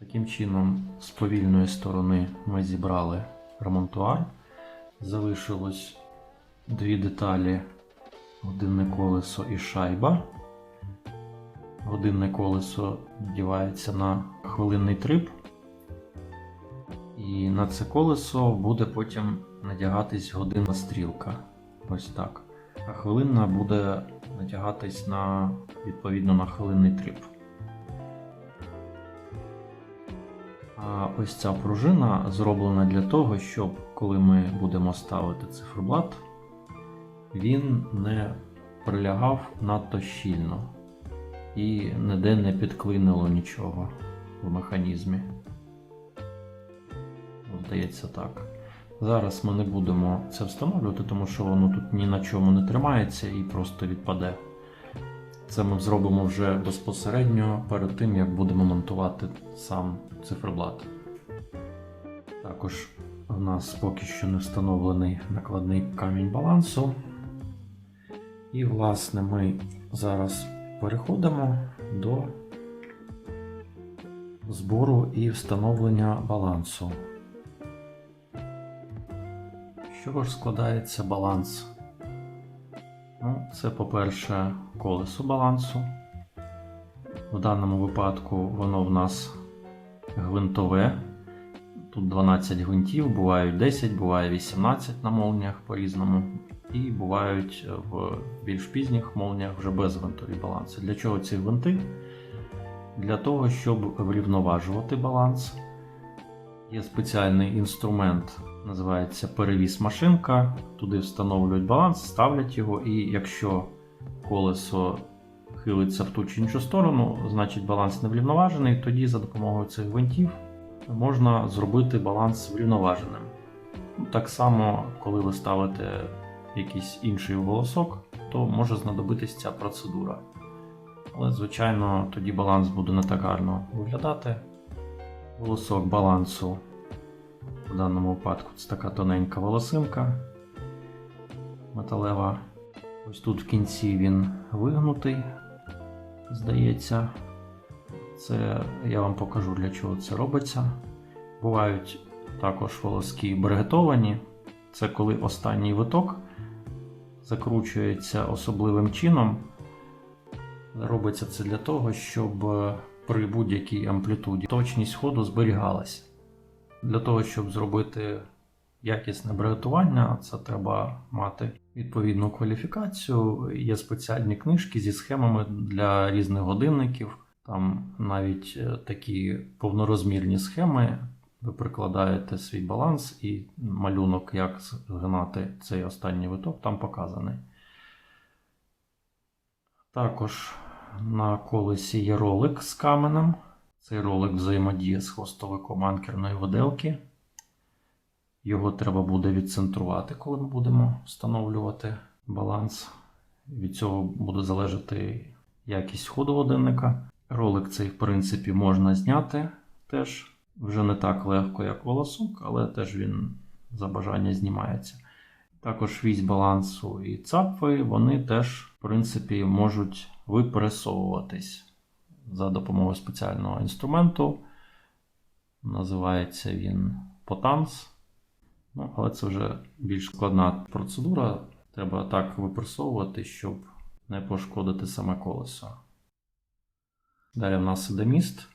Таким чином, з повільної сторони ми зібрали ремонтуар. Залишилось дві деталі: годинне колесо і шайба. Годинне колесо надівається на хвилинний трип. І на це колесо буде потім надягатись годинна стрілка. Ось так. А хвилинна буде надягатись на, відповідно на хвилинний трип. Ось ця пружина зроблена для того, щоб коли ми будемо ставити циферблат, він не прилягав надто щільно і ніде не підклинило нічого в механізмі. Здається так. Зараз ми не будемо це встановлювати, тому що воно тут ні на чому не тримається і просто відпаде. Це ми зробимо вже безпосередньо перед тим, як будемо монтувати сам циферблат. Також у нас поки що не встановлений накладний камінь балансу. І, власне, ми зараз переходимо до збору і встановлення балансу. З чого ж складається баланс? Ну, це, по-перше, колесо балансу. В даному випадку воно в нас гвинтове. Тут 12 гвинтів, бувають 10, буває 18 на молніях по-різному. І бувають в більш пізніх молніях вже безгвинтові баланси. Для чого ці гвинти? Для того, щоб врівноважувати баланс. Є спеціальний інструмент, називається перевіс машинка. Туди встановлюють баланс, ставлять його, і якщо колесо хилиться в ту чи іншу сторону, значить баланс не врівноважений, тоді за допомогою цих гвинтів можна зробити баланс врівноваженим. Так само, коли ви ставите якийсь інший волосок, то може знадобитись ця процедура. Але, звичайно, тоді баланс буде не так гарно виглядати. Волосок балансу в даному випадку це така тоненька волосинка металева. Ось тут в кінці він вигнутий, здається. Це я вам покажу для чого це робиться. Бувають також волоски бригетовані. Це коли останній виток закручується особливим чином. Робиться це для того, щоб при будь-якій амплітуді точність ходу зберігалася. Для того, щоб зробити якісне бригетування, це треба мати відповідну кваліфікацію. Є спеціальні книжки зі схемами для різних годинників. Там навіть е, такі повнорозмірні схеми. Ви прикладаєте свій баланс і малюнок, як згинати цей останній виток, там показаний. Також на колесі є ролик з каменем. Цей ролик взаємодіє з хвостовиком анкерної виделки. Його треба буде відцентрувати, коли ми будемо встановлювати баланс. Від цього буде залежати якість ходу годинника. Ролик цей, в принципі, можна зняти теж вже не так легко, як волосок, але теж він за бажання знімається. Також вісь балансу і цапи, вони теж, в принципі, можуть випресовуватись за допомогою спеціального інструменту. Називається він потанс. Ну, але це вже більш складна процедура. Треба так випресовувати, щоб не пошкодити саме колесо. Далі в нас іде міст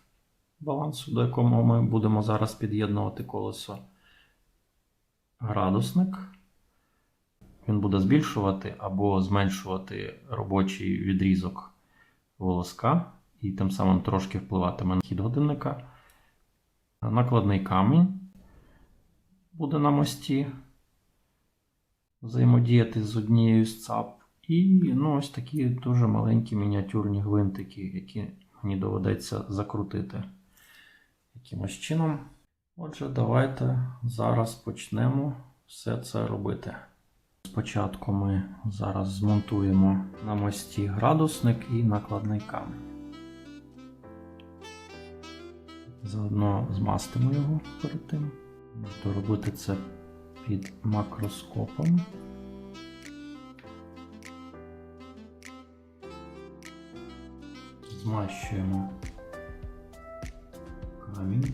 балансу, до якого ми будемо зараз під'єднувати колесо. Градусник. Він буде збільшувати або зменшувати робочий відрізок волоска і тим самим трошки впливатиме на хід годинника. Накладний камінь буде на мості взаємодіяти з однією з цап. І ну, ось такі дуже маленькі мініатюрні гвинтики, які мені доведеться закрутити якимось чином. Отже, давайте зараз почнемо все це робити. Спочатку ми зараз змонтуємо на мості градусник і накладний камінь. Заодно змастимо його перед тим. Буду робити це під макроскопом. Змащуємо камінь.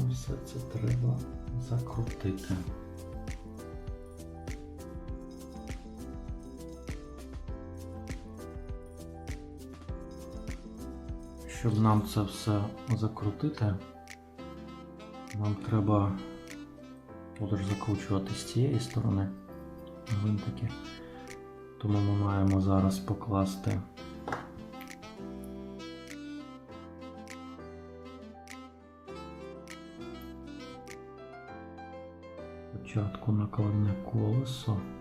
Нам все це треба закрутити. Щоб нам це все закрутити, нам треба будеш закручувати з цієї сторони гвинтики. Тому ми маємо зараз покласти спочатку накладне колесо. Потім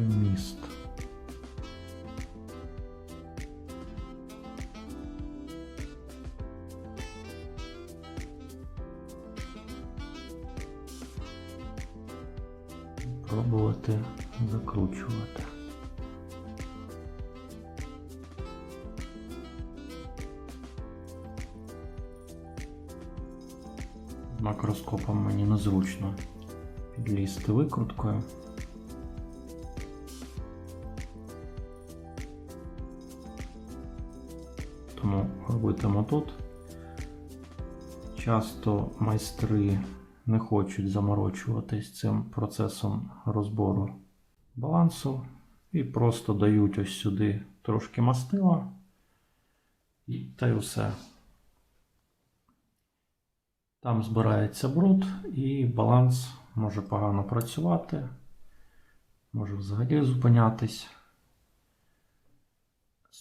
міст. Пробувати закручувати. Макроскопом мені незручно підлізти викруткою. Тут. Часто майстри не хочуть заморочуватись цим процесом розбору балансу і просто дають ось сюди трошки мастила і та й усе. Там збирається бруд і баланс може погано працювати, може взагалі зупинятись.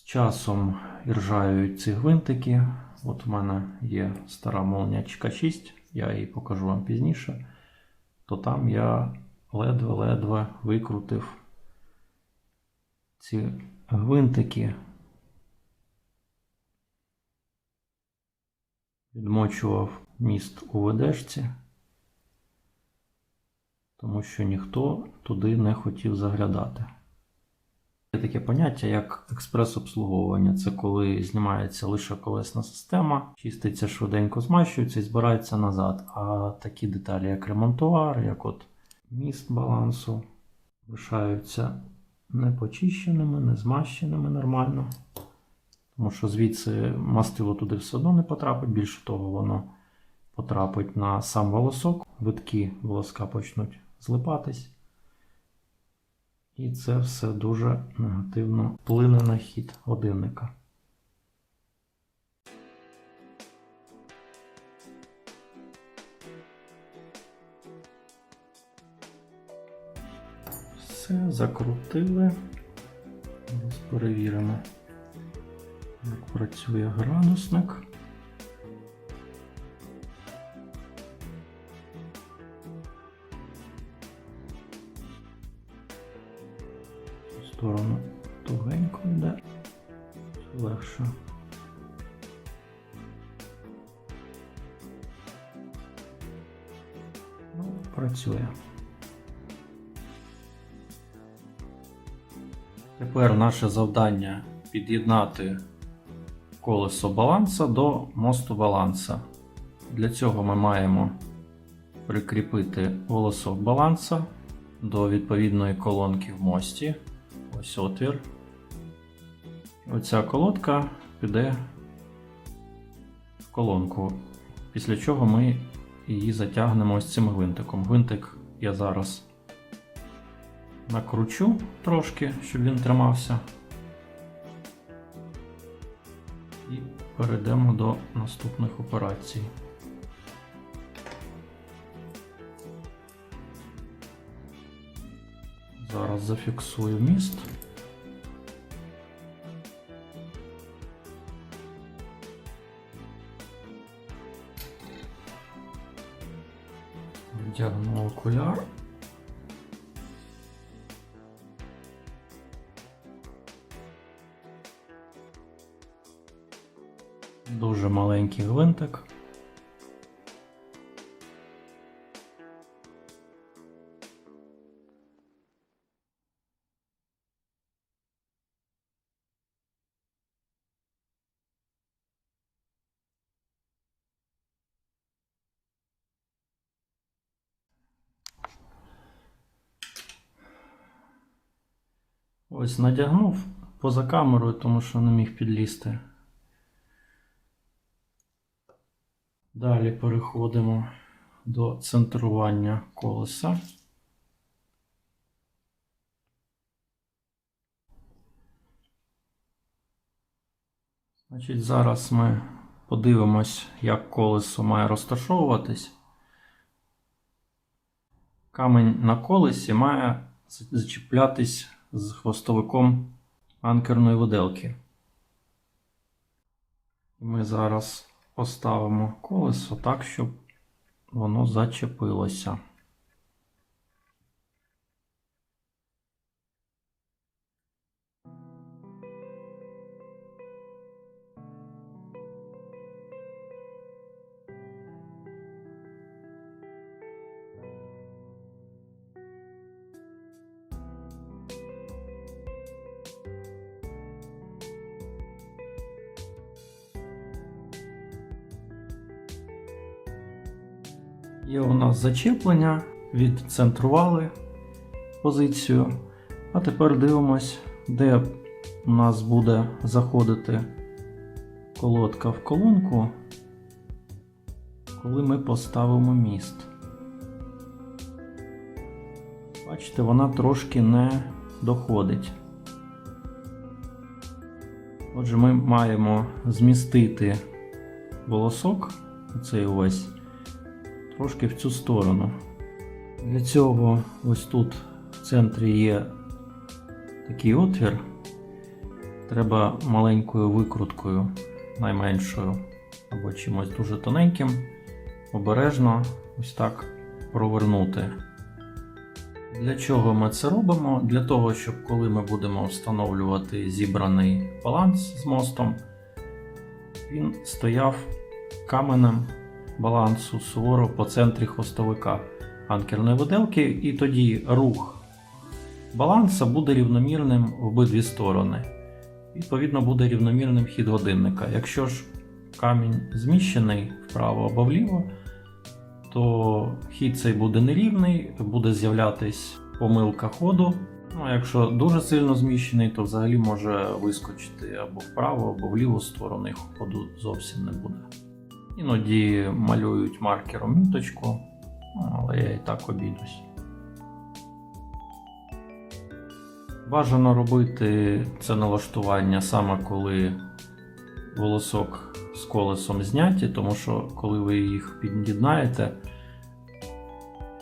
Часом іржають ці гвинтики. От у мене є стара молнячка 6, я її покажу вам пізніше. То там я ледве-ледве викрутив ці гвинтики. Відмочував міст у ведешці, тому що ніхто туди не хотів заглядати. Є таке поняття, як експрес-обслуговування. Це коли знімається лише колесна система, чиститься швиденько змащується і збирається назад. А такі деталі, як ремонтувар, як от міст балансу, лишаються не почищеними, не змащеними нормально. Тому що звідси мастило туди все одно не потрапить. Більше того, воно потрапить на сам волосок, витки волоска почнуть злипатись. І це все дуже негативно вплине на хід годинника. Все, закрутили. Зараз перевіримо, як працює градусник. Сторону тугенько йде, легше. Ну, працює. Тепер наше завдання під'єднати колесо баланса до мосту баланса. Для цього ми маємо прикріпити волосок баланса до відповідної колонки в мості. Ось отвір. Оця колодка піде в колонку, після чого ми її затягнемо ось цим гвинтиком. Гвинтик я зараз накручу трошки, щоб він тримався. І перейдемо до наступних операцій. Зараз зафіксую міст. Вдягну окуляр. Дуже маленький гвинтик. Ось надягнув поза камерою, тому що не міг підлізти. Далі переходимо до центрування колеса. Значить, зараз ми подивимось, як колесо має розташовуватись. Камень на колесі має зачіплятись з хвостовиком анкерної виделки. Ми зараз поставимо колесо так, щоб воно зачепилося. Зачеплення, відцентрували позицію. А тепер дивимось, де у нас буде заходити колодка в колонку, коли ми поставимо міст. Бачите, вона трошки не доходить. Отже, ми маємо змістити волосок, цей увесь трошки в цю сторону. Для цього ось тут в центрі є такий отвір. Треба маленькою викруткою, найменшою, або чимось дуже тоненьким, обережно ось так провернути. Для чого ми це робимо? Для того, щоб коли ми будемо встановлювати зібраний баланс з мостом, він стояв каменем балансу суворо по центрі хвостовика анкерної виделки, і тоді рух баланса буде рівномірним в обидві сторони. Відповідно, буде рівномірним хід годинника. Якщо ж камінь зміщений вправо або вліво, то хід цей буде нерівний, буде з'являтись помилка ходу. Ну, а якщо дуже сильно зміщений, то взагалі може вискочити або вправо, або в ліву сторону, ходу зовсім не буде. Іноді малюють маркером міточку, але я і так обійдусь. Бажано робити це налаштування саме коли волосок з колесом зняті, тому що коли ви їх під'єднаєте,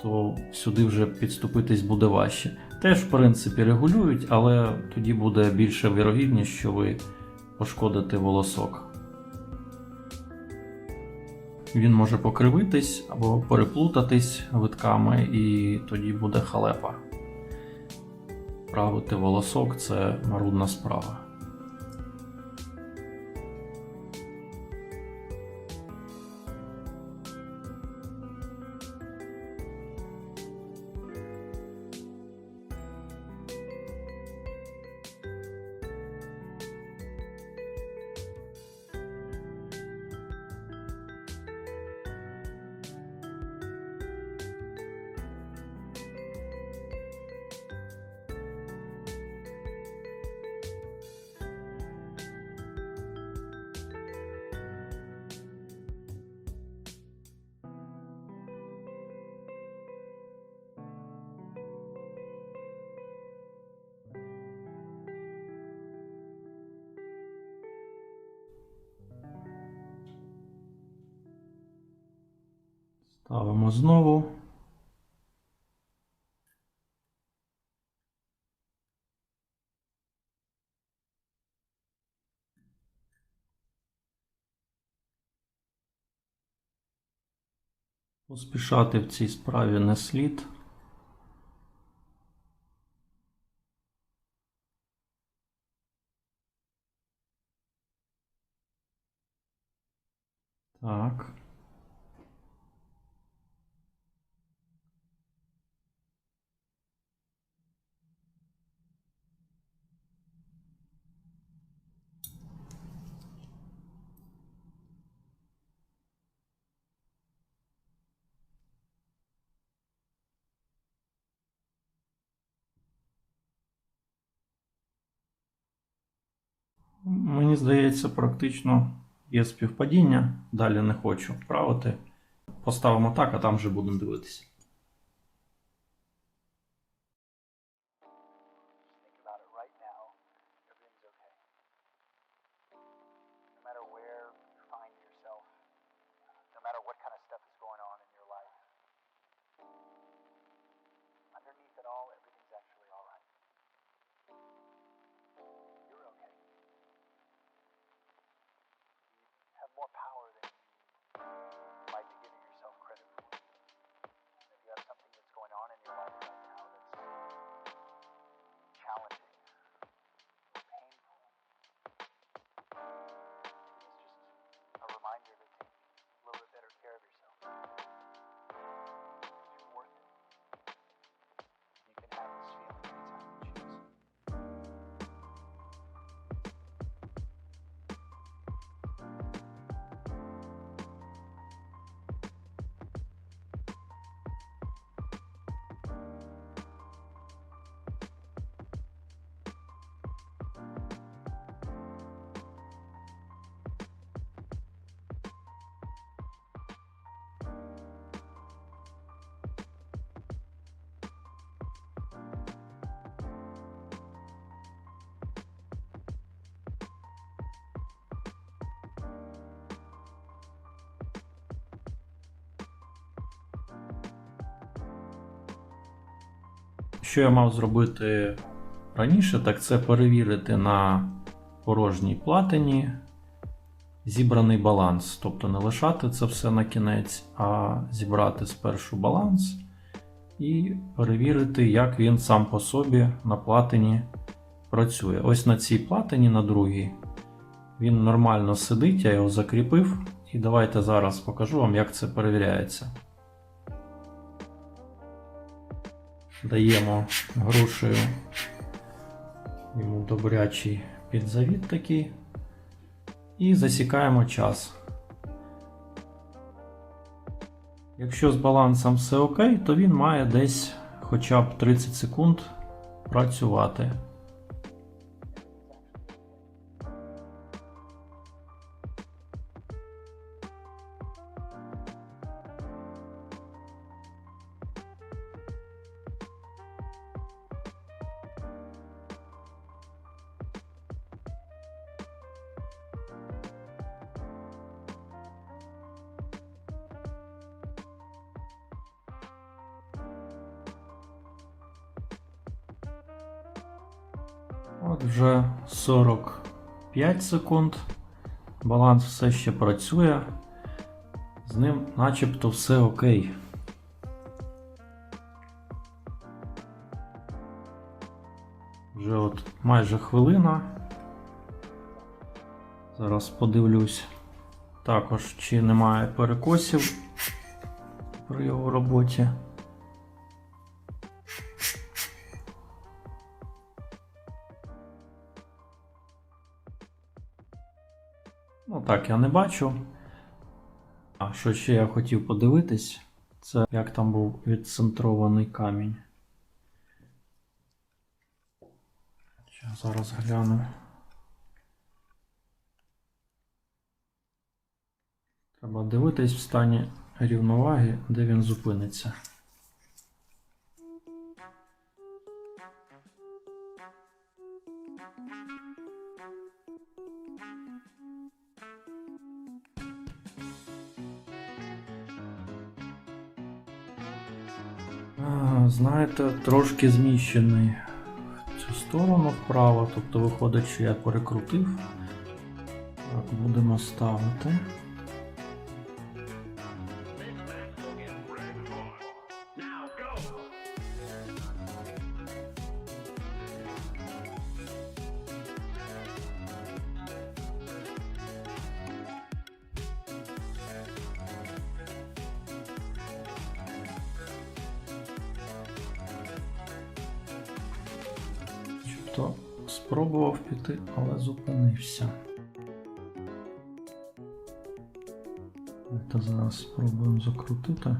то сюди вже підступитись буде важче. Теж, в принципі, регулюють, але тоді буде більша вірогідність, що ви пошкодите волосок. Він може покривитись або переплутатись витками, і тоді буде халепа. Правити волосок це марудна справа. Ставимо знову. Поспішати в цій справі не слід. Так. Мені здається, практично є співпадіння. Далі не хочу правити. Поставимо так, а там вже будемо дивитися. Що я мав зробити раніше, так це перевірити на порожній платині зібраний баланс. Тобто не лишати це все на кінець, а зібрати спершу баланс і перевірити, як він сам по собі на платині працює. Ось на цій платині, на другій, він нормально сидить, я його закріпив. І давайте зараз покажу вам, як це перевіряється. Даємо грушею йому добрячий підзавіт такий. І засікаємо час. Якщо з балансом все окей, то він має десь хоча б 30 секунд працювати. Вже 45 секунд. Баланс все ще працює. З ним начебто все окей. Вже от майже хвилина. Зараз подивлюсь також, чи немає перекосів при його роботі. Ну так, я не бачу. А що ще я хотів подивитись, це як там був відцентрований камінь. Я зараз гляну. Треба дивитись в стані рівноваги, де він зупиниться. Знаєте, трошки зміщений в цю сторону вправо, тобто виходить, що я перекрутив. Так, будемо ставити. Зупинився. Давайте зараз спробуємо закрутити.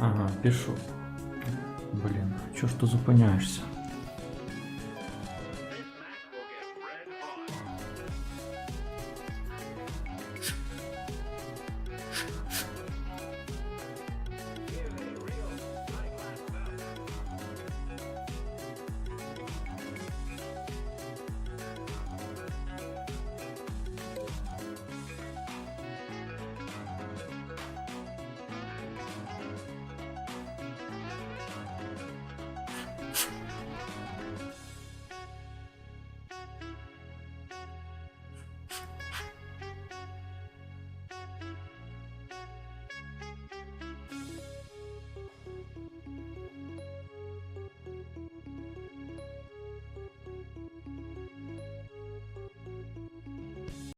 Ага, пішов. Блін, чого ж ти зупиняєшся?